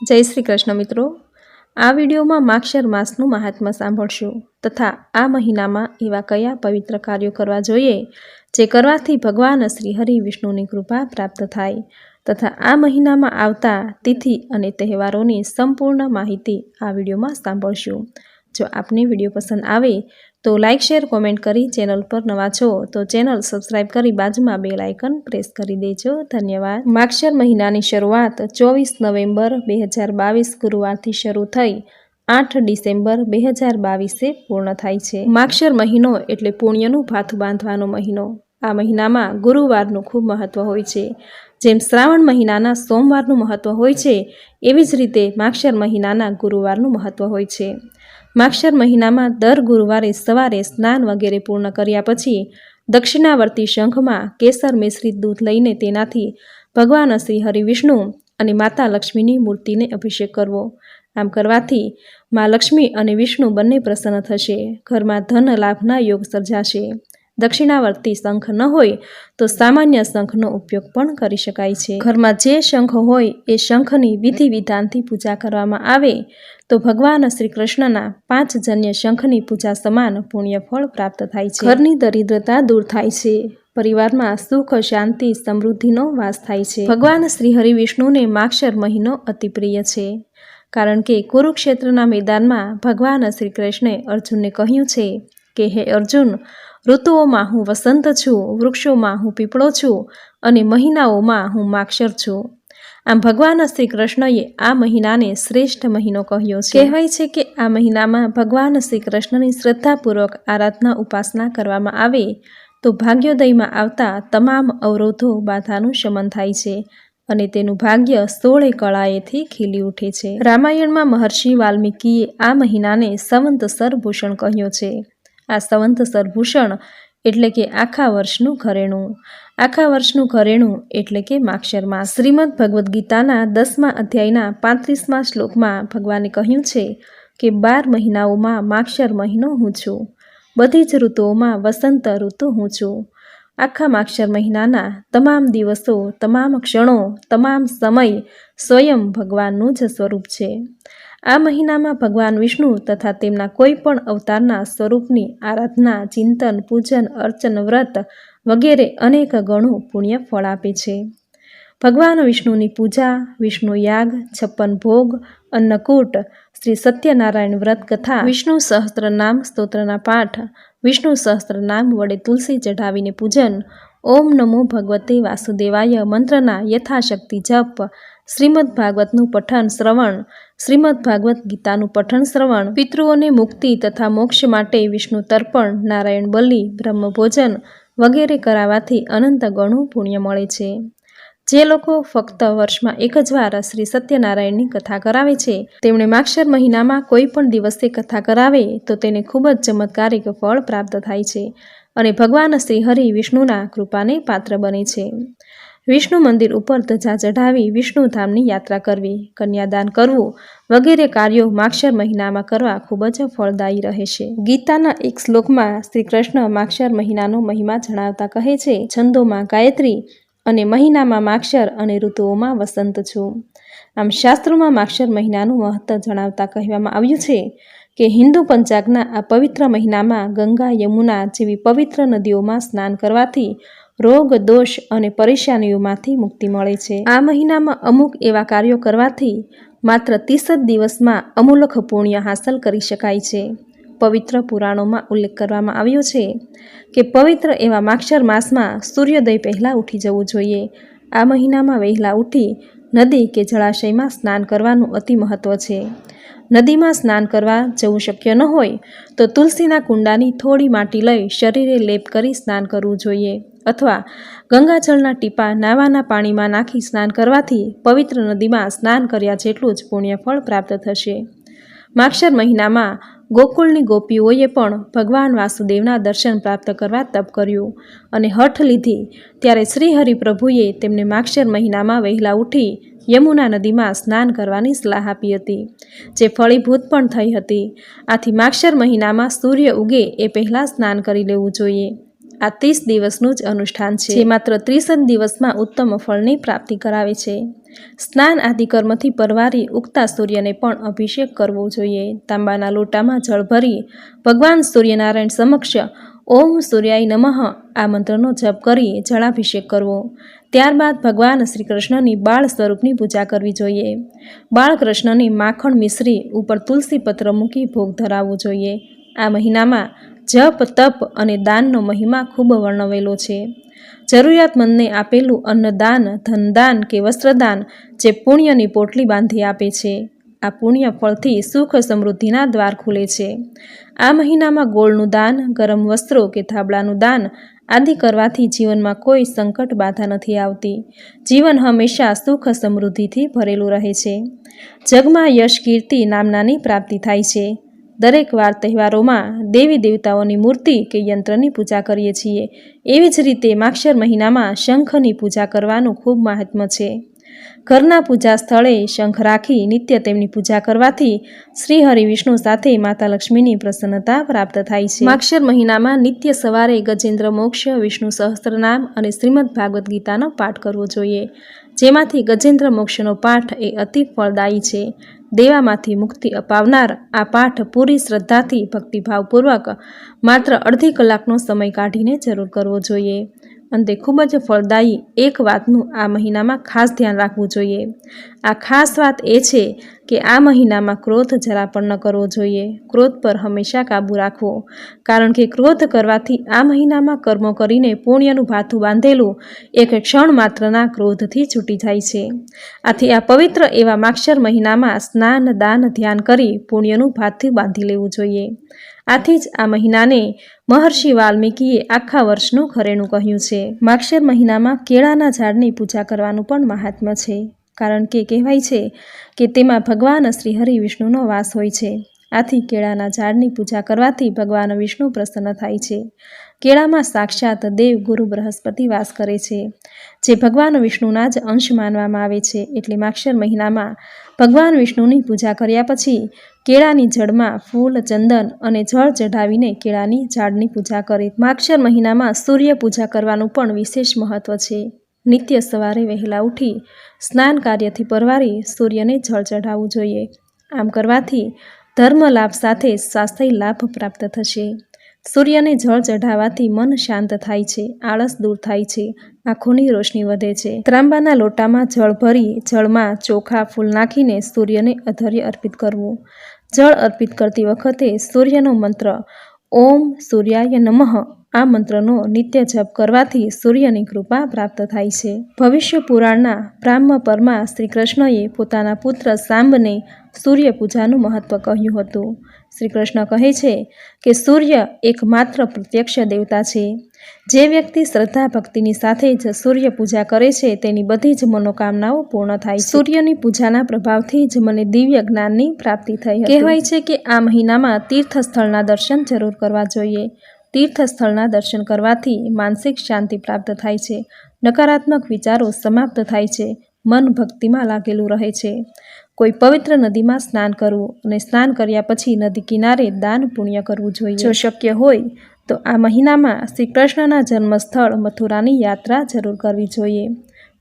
જય શ્રી કૃષ્ણ મિત્રો. આ વિડીયોમાં માક્ષર માસનું મહાત્મા સાંભળશું તથા આ મહિનામાં એવા કયા પવિત્ર કાર્યો કરવા જોઈએ જે કરવાથી ભગવાન શ્રી હરિ વિષ્ણુની કૃપા પ્રાપ્ત થાય તથા આ મહિનામાં આવતા તિથિ અને તહેવારોની સંપૂર્ણ માહિતી આ વિડીયોમાં સાંભળશું. જો આપને વીડિયો પસંદ આવે તો લાઇક શેર, કોમેન્ટ કરી ચેનલ પર નવા છો તો ચેનલ સબસ્ક્રાઇબ કરી બાજુમાં બેલ આઇકન પ્રેસ કરી દેજો. ધન્યવાદ. માક્ષર મહિનાની શરૂઆત ચોવીસ નવેમ્બર બે હજાર બાવીસ ગુરુવારથી શરૂ થઈ. આઠ ડિસેમ્બર બે હજાર બાવીસે પૂર્ણ થાય છે. માક્ષર મહિનો એટલે પુણ્યનું ભાથું બાંધવાનો મહિનો. આ મહિનામાં ગુરુવારનું ખૂબ મહત્ત્વ હોય છે. જેમ શ્રાવણ મહિનાના સોમવારનું મહત્ત્વ હોય છે, એવી જ રીતે માક્ષર મહિનાના ગુરુવારનું મહત્ત્વ હોય છે. માક્ષર મહિનામાં દર ગુરુવારે સવારે સ્નાન વગેરે પૂર્ણ કર્યા પછી દક્ષિણાવર્તી શંખમાં કેસર મિશ્રિત દૂધ લઈને તેનાથી ભગવાન શ્રી હરિવિષ્ણુ અને માતા લક્ષ્મીની મૂર્તિને અભિષેક કરવો. આમ કરવાથી મા લક્ષ્મી અને વિષ્ણુ બંને પ્રસન્ન થશે. ઘરમાં ધન લાભના યોગ સર્જાશે. દક્ષિણાવર્તી શંખ ન હોય તો સામાન્ય શંખનો ઉપયોગ પણ કરી શકાય છે. ઘરમાં જે શંખ હોય એ શંખની વિધિ વિધાનથી પૂજા કરવામાં આવે. તો ભગવાન શ્રી કૃષ્ણના પાંચ જન્ય શંખની પૂજા સમાન પુણ્ય ફળ પ્રાપ્ત થાય છે. ઘરની દરિદ્રતા દૂર થાય છે. પરિવારમાં સુખ, શાંતિ, સમૃદ્ધિનો વાસ થાય છે. ભગવાન શ્રી હરિવિષ્ણુને માક્ષર મહિનો અતિ પ્રિય છે. કારણ કે કુરુક્ષેત્રના મેદાનમાં ભગવાન શ્રી કૃષ્ણે અર્જુનને કહ્યું છે કે, હે અર્જુન, ઋતુઓમાં હું વસંત છું, વૃક્ષોમાં હું પીપળો છું અને મહિનાઓમાં હું માક્ષર છું. આમ ભગવાન શ્રી કૃષ્ણએ આ મહિનાને શ્રેષ્ઠ મહિનો કહ્યો છે. કહેવાય છે કે આ મહિનામાં ભગવાન શ્રી કૃષ્ણની શ્રદ્ધાપૂર્વક આરાધના ઉપાસના કરવામાં આવે તો ભાગ્યોદયમાં આવતા તમામ અવરોધો બાધાનું શમન થાય છે અને તેનું ભાગ્ય સોળે કળાએથી ખીલી ઉઠે છે. રામાયણમાં મહર્ષિ વાલ્મીકીએ આ મહિનાને સંવંત સરભૂષણ કહ્યો છે. આ સંવંત સરભૂષણ એટલે કે આખા વર્ષનું ઘરેણું. આખા વર્ષનું ઘરેણું એટલે કે માક્ષર માસ શ્રીમદ ભગવદ્ ગીતાના દસમા અધ્યાયના પાંત્રીસમા શ્લોકમાં ભગવાને કહ્યું છે કે, બાર મહિનાઓમાં માક્ષર મહિનો હું છું. બધી જ ઋતુઓમાં વસંત ઋતુ હું છું. આખા માક્ષર મહિનાના તમામ દિવસો, તમામ ક્ષણો, તમામ સમય સ્વયં ભગવાનનું જ સ્વરૂપ છે. આ મહિનામાં ભગવાન વિષ્ણુ તથા તેમના કોઈ પણ અવતારના સ્વરૂપની આરાધના, ચિંતન, પૂજન, અર્ચન, વ્રત વગેરે અનેક ગણું પુણ્ય ફળ આપે છે. ભગવાન વિષ્ણુની પૂજા, વિષ્ણુ યાગ, છપ્પન ભોગ, અન્નકૂટ, શ્રી સત્યનારાયણ વ્રત કથા, વિષ્ણુ સહસ્ત્ર નામ સ્તોત્રના પાઠ, વિષ્ણુ સહસ્ત્ર નામ વડે તુલસી ચઢાવીને પૂજન, ઓમ નમો ભગવતે વાસુદેવાય મંત્રના યથાશક્તિ જપ, શ્રીમદ ભાગવતનું પઠન શ્રવણ, શ્રીમદ ભાગવત ગીતાનું પઠન શ્રવણ, પિતૃઓને મુક્તિ તથા મોક્ષ માટે વિષ્ણુ તર્પણ, નારાયણ બલિ બ્રહ્મભોજન વગેરે કરાવવાથી અનંત ગણું પુણ્ય મળે છે. જે લોકો ફક્ત વર્ષમાં એક જ વાર શ્રી સત્યનારાયણની કથા કરાવે છે, તેમણે માક્ષર મહિનામાં કોઈ પણ દિવસે કથા કરાવે, તો તેને ખૂબ જ ચમત્કારિક ફળ પ્રાપ્ત થાય છે અને ભગવાન શ્રી હરિ વિષ્ણુના કૃપાને પાત્ર બને છે. વિષ્ણુ મંદિર ઉપર ધજા ચઢાવી વિષ્ણુધામની યાત્રા કરવી, કન્યાદાન કરવું વગેરે કાર્યો માક્ષર મહિનામાં કરવા ખૂબ જ ફળદાયી રહે છે. ગીતાના એક શ્લોકમાં શ્રી કૃષ્ણ માક્ષર મહિનાનો મહિમા જણાવતા કહે છે, છંદોમાં ગાયત્રી અને મહિનામાં માક્ષર અને ઋતુઓમાં વસંત છું. આમ શાસ્ત્રોમાં માક્ષર મહિનાનું મહત્વ જણાવતા કહેવામાં આવ્યું છે કે હિન્દુ પંચાગના આ પવિત્ર મહિનામાં ગંગા, યમુના જેવી પવિત્ર નદીઓમાં સ્નાન કરવાથી રોગ, દોષ અને પરેશાનીઓમાંથી મુક્તિ મળે છે. આ મહિનામાં અમુક એવા કાર્યો કરવાથી માત્ર ત્રીસ જ દિવસમાં અમૂલખ પુણ્ય હાંસલ કરી શકાય છે. પવિત્ર પુરાણોમાં ઉલ્લેખ કરવામાં આવ્યો છે કે પવિત્ર એવા માક્ષર માસમાં સૂર્યોદય પહેલાં ઉઠી જવું જોઈએ. આ મહિનામાં વહેલા ઉઠી નદી કે જળાશયમાં સ્નાન કરવાનું અતિ મહત્ત્વ છે. નદીમાં સ્નાન કરવા જવું શક્ય ન હોય તો તુલસીના કુંડાની થોડી માટી લઈ શરીરે લેપ કરી સ્નાન કરવું જોઈએ. અથવા ગંગાજળના ટીપા નાવાના પાણીમાં નાખી સ્નાન કરવાથી પવિત્ર નદીમાં સ્નાન કર્યા જેટલું જ પુણ્યફળ પ્રાપ્ત થશે. માક્ષર મહિનામાં ગોકુળની ગોપીઓએ પણ ભગવાન વાસુદેવના દર્શન પ્રાપ્ત કરવા તપ કર્યું અને હઠ લીધી. ત્યારે શ્રી હરિપ્રભુએ તેમને માક્ષર મહિનામાં વહેલા ઉઠી યમુના નદીમાં સ્નાન કરવાની સલાહ આપી હતી, જે ફળીભૂત પણ થઈ હતી. આથી માક્ષર મહિનામાં સૂર્ય ઉગે એ પહેલાં સ્નાન કરી લેવું જોઈએ. આ ત્રીસ દિવસનું જ અનુષ્ઠાન છે. જે માત્ર ત્રીસ જ દિવસમાં ઉત્તમ ફળની પ્રાપ્તિ કરાવે છે. સ્નાન આદિ કર્મથી પરવારી ઉગતા સૂર્યને પણ અભિષેક કરવો જોઈએ. તાંબાના લોટામાં જળ ભરી ભગવાન સૂર્યનારાયણ સમક્ષ ઓમ સૂર્યાય નમઃ આ મંત્રનો જપ કરી જળાભિષેક કરવો. ત્યારબાદ ભગવાન શ્રી કૃષ્ણની બાળ સ્વરૂપની પૂજા કરવી જોઈએ. બાળકૃષ્ણની માખણ મિશ્રી ઉપર તુલસી પત્ર મૂકી ભોગ ધરાવવો જોઈએ. આ મહિનામાં જપ, તપ અને દાનનો મહિમા ખૂબ વર્ણવેલો છે. જરૂરિયાતમંદને આપેલું અન્નદાન, ધનદાન કે વસ્ત્રદાન જે પુણ્યની પોટલી બાંધી આપે છે, આ પુણ્ય ફળથી સુખ સમૃદ્ધિના દ્વાર ખુલે છે. આ મહિનામાં ગોળનું દાન, ગરમ વસ્ત્રો કે થાબડાનું દાન આદિ કરવાથી જીવનમાં કોઈ સંકટ બાધા નથી આવતી. જીવન હંમેશા સુખ સમૃદ્ધિથી ભરેલું રહે છે. જગમાં યશ, કીર્તિ નામનાની પ્રાપ્તિ થાય છે. દરેક વાર તહેવારોમાં દેવી દેવતાઓની મૂર્તિ કે યંત્રની પૂજા કરીએ છીએ. એવી જ રીતે માક્ષર મહિનામાં શંખની પૂજા કરવાનું ખૂબ મહાત્મ્ય છે. ઘરના પૂજા સ્થળે શંખ રાખી નિત્ય તેમની પૂજા કરવાથી શ્રી હરિ વિષ્ણુ સાથે માતા લક્ષ્મીની પ્રસન્નતા પ્રાપ્ત થાય છે. માક્ષર મહિનામાં નિત્ય સવારે ગજેન્દ્ર મોક્ષ, વિષ્ણુ સહસ્ત્રનામ અને શ્રીમદ ભાગવદ્ ગીતાનો પાઠ કરવો જોઈએ. જેમાંથી ગજેન્દ્ર મોક્ષનો પાઠ એ અતિ ફળદાયી છે. દેવામાંથી મુક્તિ અપાવનાર આ પાઠ પૂરી શ્રદ્ધાથી ભક્તિભાવપૂર્વક માત્ર અડધી કલાકનો સમય કાઢીને જરૂર કરવો જોઈએ. અંતે ખૂબ જ ફળદાયી એક વાતનું આ મહિનામાં ખાસ ધ્યાન રાખવું જોઈએ. આ ખાસ વાત એ છે કે આ મહિનામાં ક્રોધ જરા પણ ન કરવો જોઈએ. ક્રોધ પર હંમેશા કાબૂ રાખવો. કારણ કે ક્રોધ કરવાથી આ મહિનામાં કર્મો કરીને પુણ્યનું ભાથું બાંધેલું એક ક્ષણ માત્રના ક્રોધથી છૂટી જાય છે. આથી આ પવિત્ર એવા માક્ષર મહિનામાં સ્નાન, દાન, ધ્યાન કરી પુણ્યનું ભાથું બાંધી લેવું જોઈએ. આથી જ આ મહિનાને મહર્ષિ વાલ્મીકીએ આખા વર્ષનું ઘરેણું કહ્યું છે. માક્ષર મહિનામાં કેળાના ઝાડની પૂજા કરવાનું પણ મહાત્મ્ય છે. કારણ કે કહેવાય છે કે તેમાં ભગવાન શ્રી હરિ વિષ્ણુનો વાસ હોય છે. આથી કેળાના ઝાડની પૂજા કરવાથી ભગવાન વિષ્ણુ પ્રસન્ન થાય છે. કેળામાં સાક્ષાત દેવ ગુરુ બૃહસ્પતિ વાસ કરે છે, જે ભગવાન વિષ્ણુના જ અંશ માનવામાં આવે છે. એટલે માક્ષર મહિનામાં ભગવાન વિષ્ણુની પૂજા કર્યા પછી કેળાની જળમાં ફૂલ, ચંદન અને જળ ચઢાવીને કેળાની ઝાડની પૂજા કરે. માક્ષર મહિનામાં સૂર્ય પૂજા કરવાનું પણ વિશેષ મહત્વ છે. નિત્ય સવારે વહેલા ઉઠી સ્નાન કાર્યથી પરવારી સૂર્યને જળ ચઢાવવું જોઈએ. આમ કરવાથી ધર્મ લાભ સાથે સ્વાસ્થ્ય લાભ પ્રાપ્ત થશે. સૂર્યને જળ ચઢાવવાથી મન શાંત થાય છે, આળસ દૂર થાય છે, આંખોની રોશની વધે છે. ત્રાંબાના લોટામાં જળ ભરી, જળમાં ચોખા ફૂલ નાખીને સૂર્યને અધર્ય અર્પિત કરવું. જળ અર્પિત કરતી વખતે સૂર્યનો મંત્ર, ઓમ સૂર્યાય નમઃ આ મંત્રનો નિત્ય જપ કરવાથી સૂર્યની કૃપા પ્રાપ્ત થાય છે. ભવિષ્ય પુરાણના બ્રાહ્મ પરમાં શ્રી કૃષ્ણએ પોતાના પુત્ર સાંબને સૂર્ય પૂજાનું મહત્વ કહ્યું હતું. શ્રી કૃષ્ણ કહે છે કે સૂર્ય એકમાત્ર પ્રત્યક્ષ દેવતા છે. જે વ્યક્તિ શ્રદ્ધા ભક્તિની સાથે જ સૂર્ય પૂજા કરે છે, તેની બધી જ મનોકામનાઓ પૂર્ણ થાય સૂર્યની પૂજાના પ્રભાવથી જ મને દિવ્ય જ્ઞાનની પ્રાપ્તિ થઈ કહેવાય છે કે આ મહિનામાં તીર્થ સ્થળના દર્શન જરૂર કરવા જોઈએ. તીર્થ સ્થળના દર્શન કરવાથી માનસિક શાંતિ પ્રાપ્ત થાય છે. નકારાત્મક વિચારો સમાપ્ત થાય છે. મન ભક્તિમાં લાગેલું રહે છે. કોઈ પવિત્ર નદીમાં સ્નાન કરવું અને સ્નાન કર્યા પછી નદી કિનારે દાન પુણ્ય કરવું જોઈએ. જો શક્ય હોય, તો આ મહિનામાં શ્રી કૃષ્ણના જન્મસ્થળ મથુરાની યાત્રા જરૂર કરવી જોઈએ.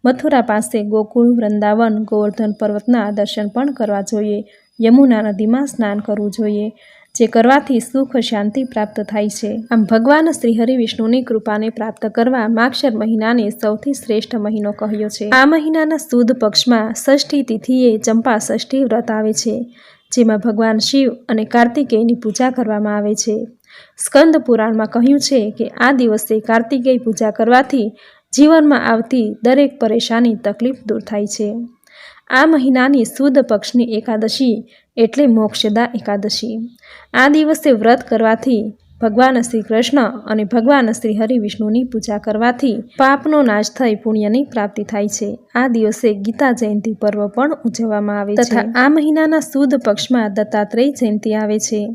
મથુરા પાસે ગોકુળ, વૃંદાવન, ગોવર્ધન પર્વતના દર્શન પણ કરવા જોઈએ. યમુના નદીમાં સ્નાન કરવું જોઈએ. જે કરવાથી સુખ, શાંતિ પ્રાપ્ત થાય છે. આમ ભગવાન શ્રી હરિ વિષ્ણુની કૃપાને પ્રાપ્ત કરવા માક્ષર મહિનાને સૌથી શ્રેષ્ઠ મહિનો કહ્યો છે. આ મહિનાના સુદ પક્ષમાં ષષ્ઠી તિથિએ ચંપા ષષ્ઠી વ્રત આવે છે, જેમાં ભગવાન શિવ અને કાર્તિકેયની પૂજા કરવામાં આવે છે. સ્કંદ પુરાણમાં કહ્યું છે કે આ દિવસે કાર્તિકેય પૂજા કરવાથી જીવનમાં આવતી દરેક પરેશાની તકલીફ દૂર થાય છે. આ મહિનાની સુદ પક્ષની એકાદશી એટલે મોક્ષદા એકાદશી. આ દિવસે વ્રત કરવાથી ભગવાન શ્રી કૃષ્ણ અને ભગવાન શ્રી હરિ વિષ્ણુની પૂજા કરવાથી પાપનો નાશ થઈ પુણ્યની પ્રાપ્તિ થાય છે. આ દિવસે ગીતા જયંતિ પર્વ પણ ઉજવવામાં આવે છે. તથા આ મહિનાના સુદ પક્ષમાં દત્તાત્રેય જયંતિ આવે છે.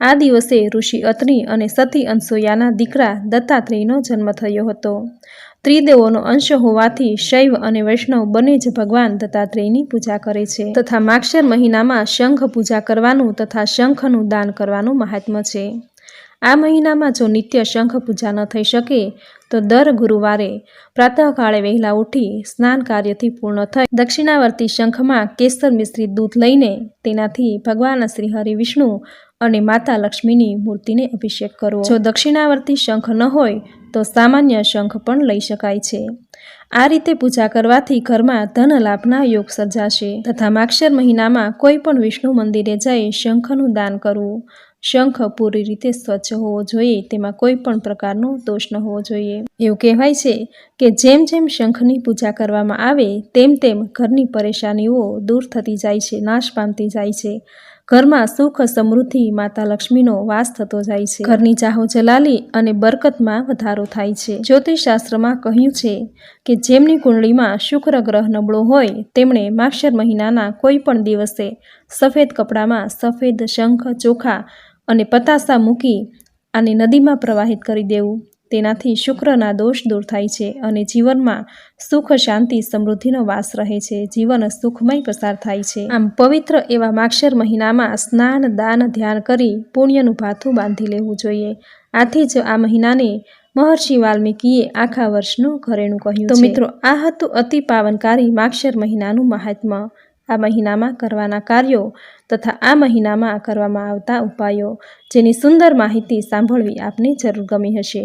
આ દિવસે ઋષિ અત્રિ અને સતી અંસોયાના દીકરા દત્તાત્રેયનો જન્મ થયો હતો. ત્રિદેવોનો અંશ હોવાથી શૈવ અને વૈષ્ણવ બંને જ ભગવાન દત્તાત્રેયની પૂજા કરે છે. તથા માક્ષર મહિનામાં શંખ પૂજા કરવાનું તથા શંખનું દાન કરવાનું મહાત્મ્ય છે. આ મહિનામાં જો નિત્ય શંખ પૂજા ન થઈ શકે, તો દર ગુરુવારે પ્રાતઃકાળે વહેલા ઉઠી સ્નાન કાર્યથી પૂર્ણ થઈ દક્ષિણાવર્તી શંખમાં કેસર મિશ્રિત દૂધ લઈને તેનાથી ભગવાન શ્રી હરિ વિષ્ણુ અને માતા લક્ષ્મીની મૂર્તિને અભિષેક કરવો જો દક્ષિણાવર્તી શંખ ન હોય તો સામાન્ય શંખ પણ લઈ શકાય છે. આ રીતે પૂજા કરવાથી ઘરમાં ધન લાભના યોગ સર્જાશે તથા માક્ષર મહિનામાં કોઈ પણ વિષ્ણુ મંદિરે જઈ શંખનું દાન કરવું. શંખ પૂરી રીતે સ્વચ્છ હોવો જોઈએ, તેમાં કોઈ પણ પ્રકારનો દોષ ન હોવો જોઈએ. એવું કહેવાય છે કે જેમ જેમ શંખની પૂજા કરવામાં આવે, તેમ તેમ ઘરની પરેશાનીઓ દૂર થતી જાય છે, નાશ પામતી જાય છે. ઘરમાં સુખ સમૃદ્ધિ માતા લક્ષ્મીનો વાસ થતો જાય છે. ઘરની ચાહો જલાલી અને બરકતમાં વધારો થાય છે. જ્યોતિષશાસ્ત્રમાં કહ્યું છે કે જેમની કુંડળીમાં શુક્ર ગ્રહ નબળો હોય, તેમણે માક્ષર મહિનાના કોઈ પણ દિવસે સફેદ કપડામાં સફેદ શંખ, ચોખા અને પતાસા મૂકી અને નદીમાં પ્રવાહિત કરી દેવું. તેનાથી શુક્રના દોષ દૂર થાય છે અને જીવનમાં સુખ શાંતિ સમૃદ્ધિનો વાસ રહે છે. જીવન સુખમય પસાર થાય છે. આમ પવિત્ર એવા માક્ષર મહિનામાં સ્નાન દાન ધ્યાન કરી પુણ્યનું ભાથું બાંધી લેવું જોઈએ. આથી જ આ મહિનાને મહર્ષિ વાલ્મીકીએ આખા વર્ષનું ઘરેણું કહ્યું તો મિત્રો આ હતું અતિ પાવનકારી માક્ષર મહિનાનું મહાત્મ્ય આ મહિનામાં કરવાના કાર્યો તથા આ મહિનામાં કરવામાં આવતા ઉપાયો જેની સુંદર માહિતી સાંભળવી આપને જરૂર ગમી હશે.